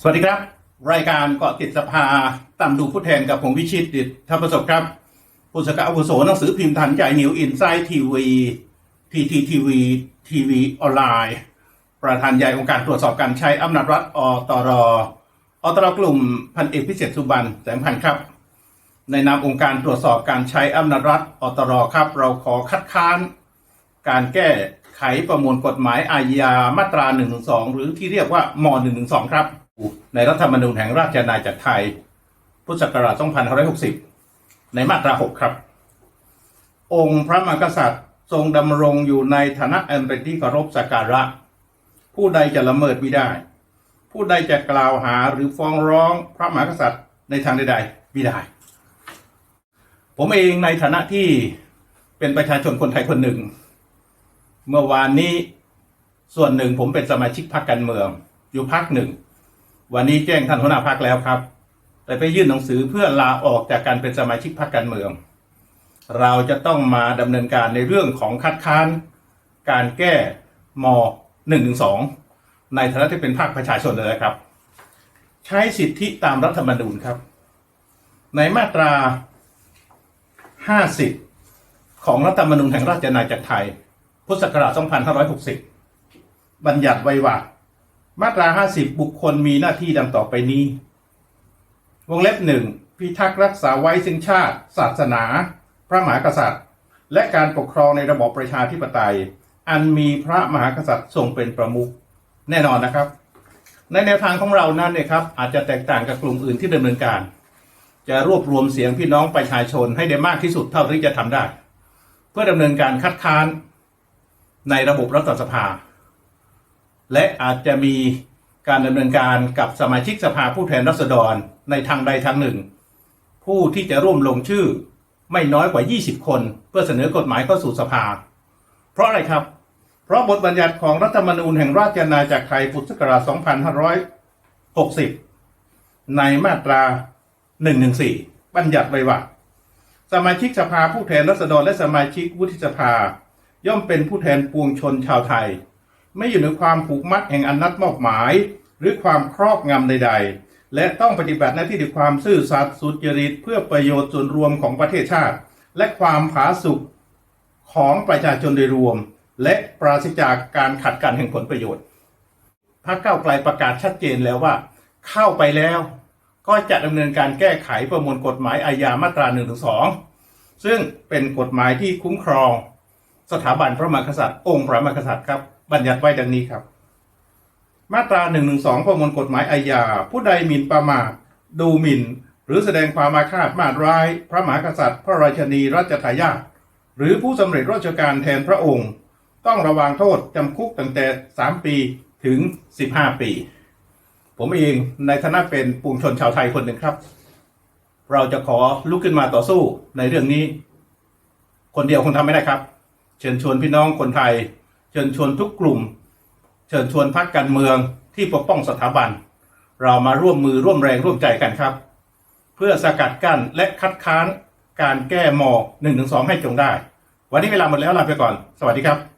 สวัสดีครับ รายการเกาะติดสภาตามดูผู้แทนกับผมวิชิตดิตทัพประสบครับผู้สกัดอาวุโสหนังสือพิมพ์ทันใจนิวอินไซต์ทีวีทีทีทีวีทีวีออนไลน์ ประธานใหญ่องค์การตรวจสอบการใช้อำนาจรัฐอตรอตรกลุ่มพันเอกพิเศษสุบันแสงพันธ์ครับ ในนามองค์การตรวจสอบการใช้อำนาจรัฐอตรครับ เราขอคัดค้าน การแก้ไขประมวลกฎหมายอาญามาตรา112หรือที่เรียกว่าม 112 ครับ ในรัฐธรรมนูญแห่งราชอาณาจักรไทย พุทธศักราช 2560 ในมาตรา 6 ครับ องค์พระมหากษัตริย์ทรงดำรงอยู่ในฐานะอันเป็นที่เคารพสักการะ ผู้ใดจะละเมิดไม่ได้ ผู้ใดจะกล่าวหาหรือฟ้องร้องพระมหากษัตริย์ในทางใดๆไม่ได้ ผมเองในฐานะที่เป็นประชาชนคนไทยคนหนึ่ง เมื่อวานนี้ส่วนหนึ่งผมเป็นสมาชิกพรรคการเมือง อยู่พรรคหนึ่ง วันนี้แจ้งท่านหัวหน้าพรรคแล้วครับแต่ไปยื่นหนังสือเพื่อลาออกจากการเป็นสมาชิกพรรคการเมือง เราจะต้องมาดำเนินการในเรื่องของคัดค้าน การแก้ม .112 ในฐานะที่เป็นภาคประชาชนเลยนะครับ ใช้สิทธิตามรัฐธรรมนูญครับ ในมาตรา 50 ของรัฐธรรมนูญแห่งราชอาณาจักรไทย พุทธศักราช 2560 บัญญัติไว้ว่า มาตรา 50 บุคคลมีหน้าที่ดังต่อไปนี้ วงเล็บหนึ่งพิทักษ์รักษาไว้ซึ่งชาติ ศาสนา พระมหากษัตริย์ และการปกครองในระบอบประชาธิปไตย อันมีพระมหากษัตริย์ทรงเป็นประมุขแน่นอนนะครับ ในแนวทางของเรานั้นเนี่ยครับอาจจะแตกต่างกับกลุ่มอื่นที่ดำเนินการ จะรวบรวมเสียงพี่น้องประชาชนให้ได้มากที่สุดเท่าที่จะทำได้ เพื่อดำเนินการคัดค้านในระบบรัฐสภา และอาจจะมีการดำเนินการกับสมาชิกสภาผู้แทนราษฎรในทางใดทางหนึ่ง ผู้ที่จะร่วมลงชื่อไม่น้อยกว่า 20 คน เพื่อเสนอกฎหมายเข้าสู่สภา เพราะอะไรครับ เพราะบทบัญญัติของรัฐธรรมนูญแห่งราชอาณาจักรไทยพุทธศักราช2560 ในมาตรา 114 บัญญัติไว้ว่าสมาชิกสภาผู้แทนราษฎรและสมาชิกวุฒิสภา ย่อมเป็นผู้แทนปวงชนชาวไทย ไม่อยู่ในความผูกมัดแห่งอนัตมอบหมาย หรือความครอบงำใด ๆ และต้องปฏิบัติหน้าที่ด้วยความซื่อสัตย์สุจริตเพื่อประโยชน์ส่วนรวมของประเทศชาติ และความผาสุกของประชาชนโดยรวม และปราศจากการขัดกันแห่งผลประโยชน์พรรคก้าไกลประกาศชัดเจนแล้วว่า เข้าไปแล้วก็จะดำเนินการแก้ไขประมวลกฎหมายอาญามาตรา1นึถึงสซึ่งเป็นกฎหมายที่คุ้มครอง สถาบันพระมหากษัตริย์องค์พระมหากษัตริย์ครับ บัญญัติไว้ดังนี้ครับ มาตรา1นึประมวลกฎหมายอาญา ผู้ใดหมิ่นประมาทดูหมิ่น หรือแสดงความอาฆาตมาตร้าย พระมหากษัตริย์ พระราชนีรัชทายาทหรือผู้สำเร็จราชการแทนพระองค์ ต้องระวางโทษจำคุกตั้งแต่ 3 ปีถึง 15 ปี ผมเองในฐานะเป็นปวงชนชาวไทยคนหนึ่งครับ เราจะขอลุกขึ้นมาต่อสู้ในเรื่องนี้ คนเดียวคงทำไม่ได้ครับ เชิญชวนพี่น้องคนไทย เชิญชวนทุกกลุ่ม เชิญชวนพรรคการเมืองที่ปกป้องสถาบัน เรามาร่วมมือร่วมแรงร่วมใจกันครับ เพื่อสกัดกั้นและคัดค้านการแก้มอ1-2 ให้จงได้ วันนี้เวลาหมดแล้วลาไปก่อน สวัสดีครับ